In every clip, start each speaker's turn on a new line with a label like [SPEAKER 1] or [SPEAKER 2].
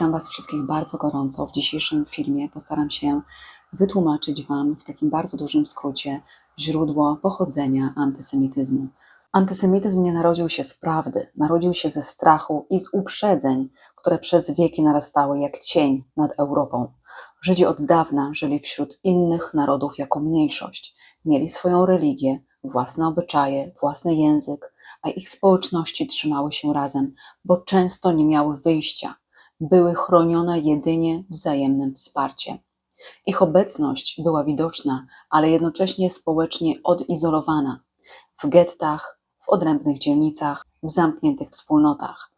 [SPEAKER 1] Witam Was wszystkich bardzo gorąco. W dzisiejszym filmie postaram się wytłumaczyć Wam w takim bardzo dużym skrócie źródło pochodzenia antysemityzmu. Antysemityzm nie narodził się z prawdy, narodził się ze strachu i z uprzedzeń, które przez wieki narastały jak cień nad Europą. Żydzi od dawna żyli wśród innych narodów jako mniejszość. Mieli swoją religię, własne obyczaje, własny język, a ich społeczności trzymały się razem, bo często nie miały wyjścia. Były chronione jedynie wzajemnym wsparciem. Ich obecność była widoczna, ale jednocześnie społecznie odizolowana w gettach, w odrębnych dzielnicach, w zamkniętych wspólnotach.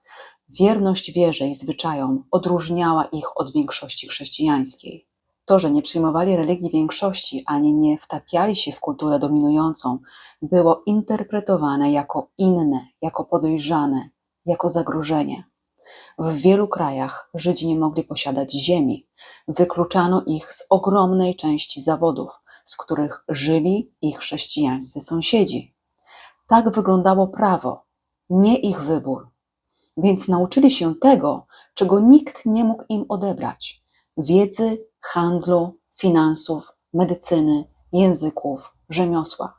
[SPEAKER 1] Wierność wierze i zwyczajom odróżniała ich od większości chrześcijańskiej. To, że nie przyjmowali religii większości ani nie wtapiali się w kulturę dominującą, było interpretowane jako inne, jako podejrzane, jako zagrożenie. W wielu krajach Żydzi nie mogli posiadać ziemi. Wykluczano ich z ogromnej części zawodów, z których żyli ich chrześcijańscy sąsiedzi. Tak wyglądało prawo, nie ich wybór. Więc nauczyli się tego, czego nikt nie mógł im odebrać: wiedzy, handlu, finansów, medycyny, języków, rzemiosła.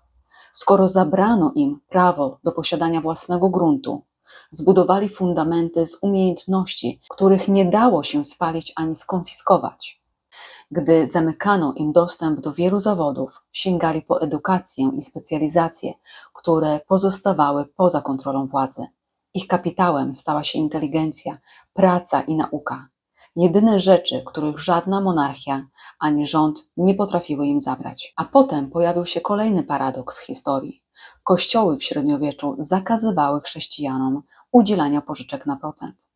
[SPEAKER 1] Skoro zabrano im prawo do posiadania własnego gruntu, zbudowali fundamenty z umiejętności, których nie dało się spalić ani skonfiskować. Gdy zamykano im dostęp do wielu zawodów, sięgali po edukację i specjalizacje, które pozostawały poza kontrolą władzy. Ich kapitałem stała się inteligencja, praca i nauka. Jedyne rzeczy, których żadna monarchia ani rząd nie potrafiły im zabrać. A potem pojawił się kolejny paradoks historii. Kościoły w średniowieczu zakazywały chrześcijanom udzielania pożyczek na procent.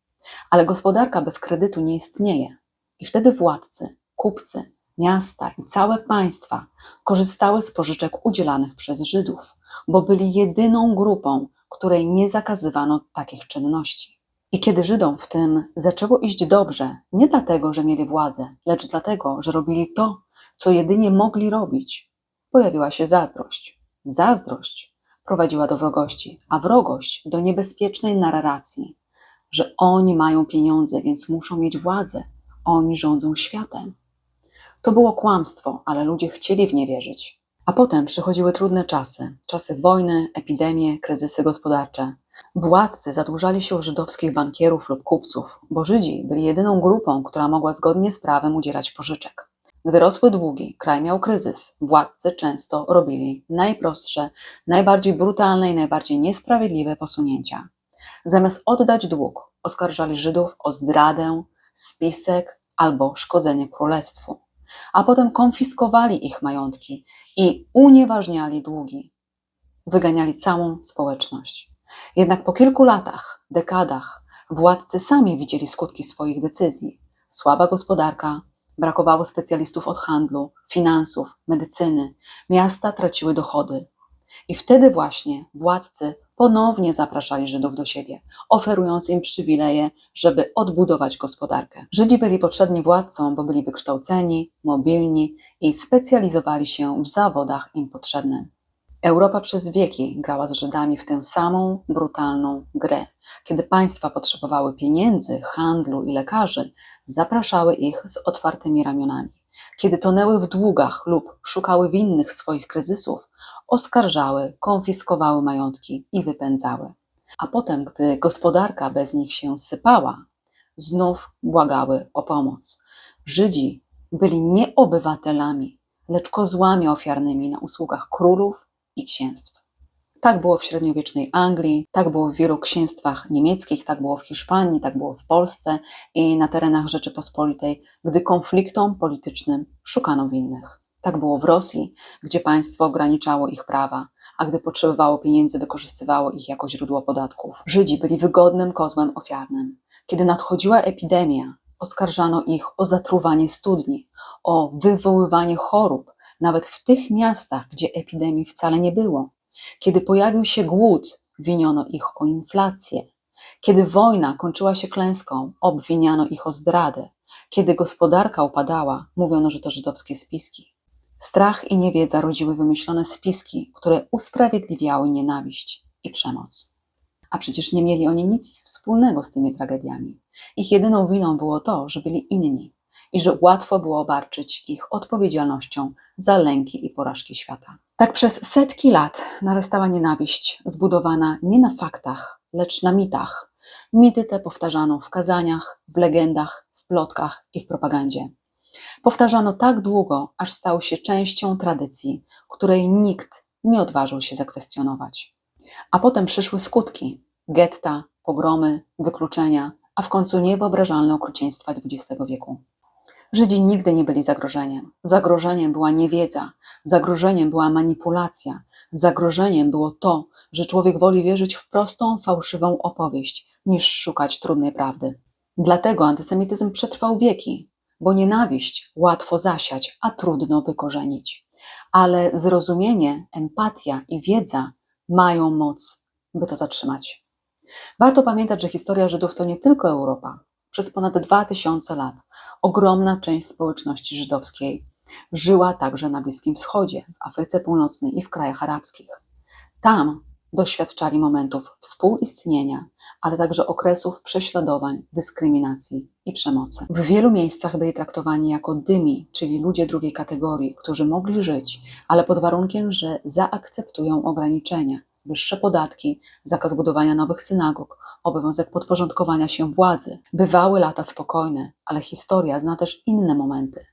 [SPEAKER 1] Ale gospodarka bez kredytu nie istnieje. I wtedy władcy, kupcy, miasta i całe państwa korzystały z pożyczek udzielanych przez Żydów, bo byli jedyną grupą, której nie zakazywano takich czynności. I kiedy Żydom w tym zaczęło iść dobrze, nie dlatego, że mieli władzę, lecz dlatego, że robili to, co jedynie mogli robić, pojawiła się zazdrość. Zazdrość prowadziła do wrogości, a wrogość do niebezpiecznej narracji, że oni mają pieniądze, więc muszą mieć władzę, oni rządzą światem. To było kłamstwo, ale ludzie chcieli w nie wierzyć. A potem przychodziły trudne czasy czasy wojny, epidemie, kryzysy gospodarcze. Władcy zadłużali się u żydowskich bankierów lub kupców, bo Żydzi byli jedyną grupą, która mogła zgodnie z prawem udzielać pożyczek. Gdy rosły długi, kraj miał kryzys, władcy często robili najprostsze, najbardziej brutalne i najbardziej niesprawiedliwe posunięcia. Zamiast oddać dług, oskarżali Żydów o zdradę, spisek albo szkodzenie królestwu, a potem konfiskowali ich majątki i unieważniali długi. Wyganiali całą społeczność. Jednak po kilku latach, dekadach, władcy sami widzieli skutki swoich decyzji. Słaba gospodarka, brakowało specjalistów od handlu, finansów, medycyny, miasta traciły dochody. I wtedy właśnie władcy ponownie zapraszali Żydów do siebie, oferując im przywileje, żeby odbudować gospodarkę. Żydzi byli potrzebni władcom, bo byli wykształceni, mobilni i specjalizowali się w zawodach im potrzebnych. Europa przez wieki grała z Żydami w tę samą brutalną grę. Kiedy państwa potrzebowały pieniędzy, handlu i lekarzy, zapraszały ich z otwartymi ramionami. Kiedy tonęły w długach lub szukały winnych swoich kryzysów, oskarżały, konfiskowały majątki i wypędzały. A potem, gdy gospodarka bez nich się sypała, znów błagały o pomoc. Żydzi byli nie obywatelami, lecz kozłami ofiarnymi na usługach królów i księstw. Tak było w średniowiecznej Anglii, tak było w wielu księstwach niemieckich, tak było w Hiszpanii, tak było w Polsce i na terenach Rzeczypospolitej, gdy konfliktom politycznym szukano winnych. Tak było w Rosji, gdzie państwo ograniczało ich prawa, a gdy potrzebowało pieniędzy, wykorzystywało ich jako źródło podatków. Żydzi byli wygodnym kozłem ofiarnym. Kiedy nadchodziła epidemia, oskarżano ich o zatruwanie studni, o wywoływanie chorób, nawet w tych miastach, gdzie epidemii wcale nie było. Kiedy pojawił się głód, winiono ich o inflację. Kiedy wojna kończyła się klęską, obwiniano ich o zdradę. Kiedy gospodarka upadała, mówiono, że to żydowskie spiski. Strach i niewiedza rodziły wymyślone spiski, które usprawiedliwiały nienawiść i przemoc. A przecież nie mieli oni nic wspólnego z tymi tragediami. Ich jedyną winą było to, że byli inni i że łatwo było obarczyć ich odpowiedzialnością za lęki i porażki świata. Tak przez setki lat narastała nienawiść, zbudowana nie na faktach, lecz na mitach. Mity te powtarzano w kazaniach, w legendach, w plotkach i w propagandzie. Powtarzano tak długo, aż stał się częścią tradycji, której nikt nie odważył się zakwestionować. A potem przyszły skutki: getta, pogromy, wykluczenia, a w końcu niewyobrażalne okrucieństwa XX wieku. Żydzi nigdy nie byli zagrożeniem. Zagrożeniem była niewiedza, zagrożeniem była manipulacja, zagrożeniem było to, że człowiek woli wierzyć w prostą, fałszywą opowieść, niż szukać trudnej prawdy. Dlatego antysemityzm przetrwał wieki, bo nienawiść łatwo zasiać, a trudno wykorzenić. Ale zrozumienie, empatia i wiedza mają moc, by to zatrzymać. Warto pamiętać, że historia Żydów to nie tylko Europa. Przez ponad 2000 lat ogromna część społeczności żydowskiej żyła także na Bliskim Wschodzie, w Afryce Północnej i w krajach arabskich. Tam doświadczali momentów współistnienia, ale także okresów prześladowań, dyskryminacji i przemocy. W wielu miejscach byli traktowani jako dymi, czyli ludzie drugiej kategorii, którzy mogli żyć, ale pod warunkiem, że zaakceptują ograniczenia, wyższe podatki, zakaz budowania nowych synagog, obowiązek podporządkowania się władzy. Bywały lata spokojne, ale historia zna też inne momenty.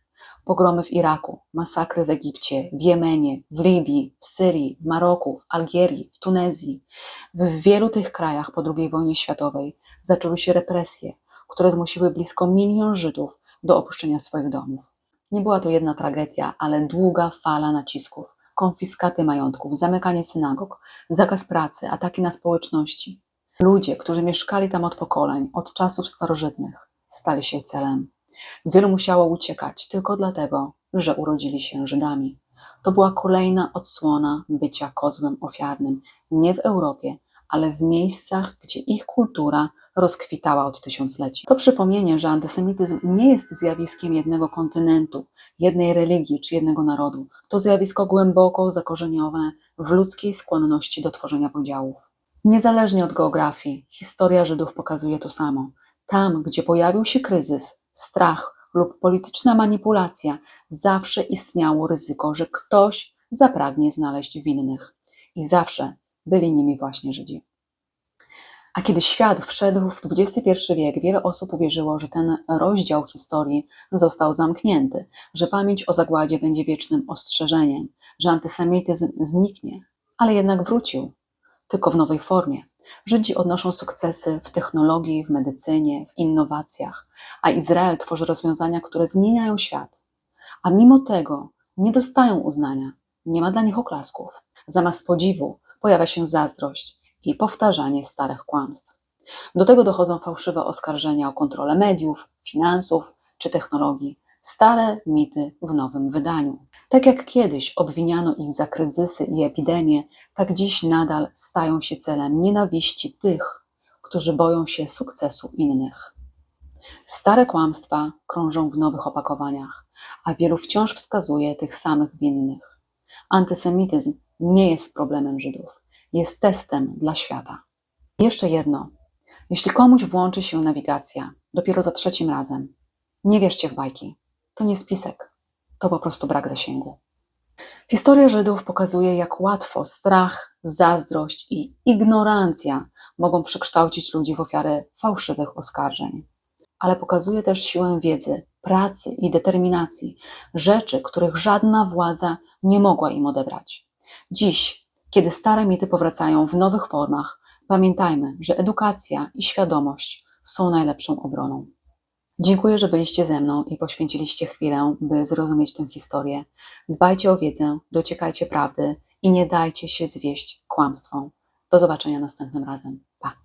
[SPEAKER 1] Pogromy w Iraku, masakry w Egipcie, w Jemenie, w Libii, w Syrii, w Maroku, w Algierii, w Tunezji. W wielu tych krajach po II wojnie światowej zaczęły się represje, które zmusiły blisko milion Żydów do opuszczenia swoich domów. Nie była to jedna tragedia, ale długa fala nacisków, konfiskaty majątków, zamykanie synagog, zakaz pracy, ataki na społeczności. Ludzie, którzy mieszkali tam od pokoleń, od czasów starożytnych, stali się celem. Wielu musiało uciekać tylko dlatego, że urodzili się Żydami. To była kolejna odsłona bycia kozłem ofiarnym nie w Europie, ale w miejscach, gdzie ich kultura rozkwitała od tysiącleci. To przypomnienie, że antysemityzm nie jest zjawiskiem jednego kontynentu, jednej religii czy jednego narodu. To zjawisko głęboko zakorzenione w ludzkiej skłonności do tworzenia podziałów. Niezależnie od geografii, historia Żydów pokazuje to samo. Tam, gdzie pojawił się kryzys, strach lub polityczna manipulacja, zawsze istniało ryzyko, że ktoś zapragnie znaleźć winnych. I zawsze byli nimi właśnie Żydzi. A kiedy świat wszedł w XXI wiek, wiele osób uwierzyło, że ten rozdział historii został zamknięty, że pamięć o zagładzie będzie wiecznym ostrzeżeniem, że antysemityzm zniknie, ale jednak wrócił, tylko w nowej formie. Żydzi odnoszą sukcesy w technologii, w medycynie, w innowacjach, a Izrael tworzy rozwiązania, które zmieniają świat. A mimo tego nie dostają uznania, nie ma dla nich oklasków. Zamiast podziwu pojawia się zazdrość i powtarzanie starych kłamstw. Do tego dochodzą fałszywe oskarżenia o kontrolę mediów, finansów czy technologii, stare mity w nowym wydaniu. Tak jak kiedyś obwiniano ich za kryzysy i epidemie, tak dziś nadal stają się celem nienawiści tych, którzy boją się sukcesu innych. Stare kłamstwa krążą w nowych opakowaniach, a wielu wciąż wskazuje tych samych winnych. Antysemityzm nie jest problemem Żydów, jest testem dla świata. Jeszcze jedno. Jeśli komuś włączy się nawigacja dopiero za trzecim razem, nie wierzcie w bajki. To nie spisek, to po prostu brak zasięgu. Historia Żydów pokazuje, jak łatwo strach, zazdrość i ignorancja mogą przekształcić ludzi w ofiary fałszywych oskarżeń. Ale pokazuje też siłę wiedzy, pracy i determinacji, rzeczy, których żadna władza nie mogła im odebrać. Dziś, kiedy stare mity powracają w nowych formach, pamiętajmy, że edukacja i świadomość są najlepszą obroną. Dziękuję, że byliście ze mną i poświęciliście chwilę, by zrozumieć tę historię. Dbajcie o wiedzę, dociekajcie prawdy i nie dajcie się zwieść kłamstwom. Do zobaczenia następnym razem. Pa!